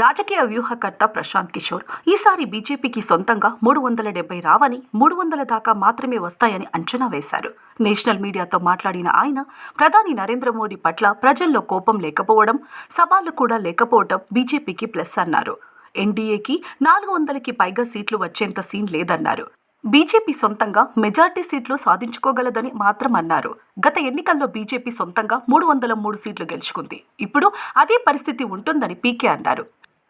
రాజకీయ వ్యూహకర్త ప్రశాంత్ కిషోర్ ఈసారి బీజేపీకి సొంతంగా మూడు వందల డెబ్బై రావని మూడు వందల దాకా మాత్రమే వస్తాయని అంచనా వేశారు. నేషనల్ మీడియాతో మాట్లాడిన ఆయన ప్రధాని నరేంద్ర మోడీ పట్ల ప్రజల్లో కోపం లేకపోవడం సవాళ్ళు కూడా లేకపోవడం బీజేపీకి ప్లస్ అన్నారు. ఎన్డీఏకి నాలుగు వందలకి పైగా సీట్లు వచ్చేంత సీన్ లేదన్నారు. బీజేపీ సొంతంగా మెజార్టీ సీట్లు సాధించుకోగలదని మాత్రం అన్నారు. గత ఎన్నికల్లో బీజేపీ సొంతంగా మూడు వందల మూడు సీట్లు గెలుచుకుంది. ఇప్పుడు అదే పరిస్థితి ఉంటుందని పీకే అన్నారు.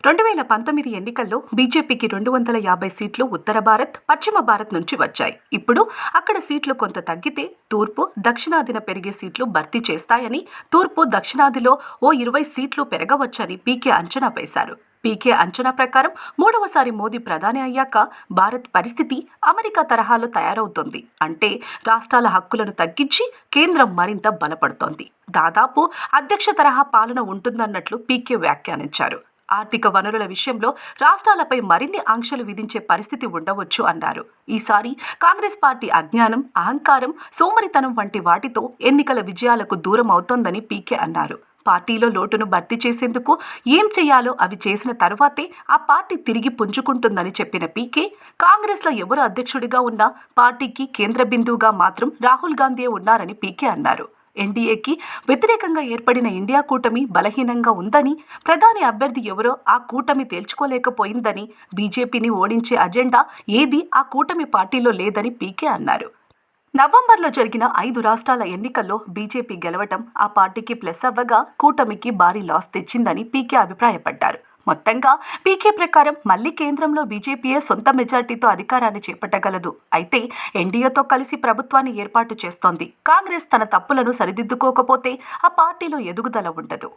రెండు వేల పంతొమ్మిది ఎన్నికల్లో బీజేపీకి రెండు వందల యాభై సీట్లు ఉత్తర భారత్ పశ్చిమ భారత్ నుంచి వచ్చాయి. ఇప్పుడు అక్కడ సీట్లు కొంత తగ్గితే తూర్పు దక్షిణాదిన పెరిగే సీట్లు భర్తీ చేస్తాయని తూర్పు దక్షిణాదిలో ఓ ఇరవై సీట్లు పెరగవచ్చని పీకే అంచనా వేశారు. పీకే అంచనా ప్రకారం మూడవసారి మోదీ ప్రధాని అయ్యాక భారత్ పరిస్థితి అమెరికా తరహాలో తయారవుతోంది. అంటే రాష్ట్రాల హక్కులను తగ్గించి కేంద్రం మరింత బలపడుతోంది. దాదాపు అధ్యక్ష తరహా పాలన ఉంటుందన్నట్లు పీకే వ్యాఖ్యానించారు. ఆర్థిక వనరుల విషయంలో రాష్ట్రాలపై మరిన్ని ఆంక్షలు విధించే పరిస్థితి ఉండవచ్చు అన్నారు. ఈసారి కాంగ్రెస్ పార్టీ అజ్ఞానం అహంకారం సోమరితనం వంటి వాటితో ఎన్నికల విజయాలకు దూరం అవుతోందని పీకే అన్నారు. పార్టీలో లోటును భర్తీ చేసేందుకు ఏం చేయాలో అవి చేసిన తర్వాతే ఆ పార్టీ తిరిగి పుంజుకుంటుందని చెప్పిన పీకే కాంగ్రెస్లో ఎవరు అధ్యక్షుడిగా ఉన్నా పార్టీకి కేంద్ర బిందువుగా మాత్రం రాహుల్ గాంధీ ఉన్నారని పీకే అన్నారు. ఎన్డీఏకి వ్యతిరేకంగా ఏర్పడిన ఇండియా కూటమి బలహీనంగా ఉందని ప్రధాని అభ్యర్థి ఎవరో ఆ కూటమి తేల్చుకోలేకపోయిందని బీజేపీని ఓడించే అజెండా ఏది ఆ కూటమి పార్టీలో లేదని పీకే అన్నారు. నవంబర్లో జరిగిన ఐదు రాష్ట్రాల ఎన్నికల్లో బీజేపీ గెలవటం ఆ పార్టీకి ప్లస్ అవ్వగా కూటమికి భారీ లాస్ తెచ్చిందని పీకే అభిప్రాయపడ్డారు. మొత్తంగా పీకే ప్రకారం మళ్ళీ కేంద్రంలో బీజేపీయే సొంత మెజార్టీతో అధికారాన్ని చేపట్టగలదు. అయితే ఎన్డీఏతో కలిసి ప్రభుత్వాన్ని ఏర్పాటు చేస్తోంది. కాంగ్రెస్ తన తప్పులను సరిదిద్దుకోకపోతే ఆ పార్టీలో ఎదుగుదల ఉండదు.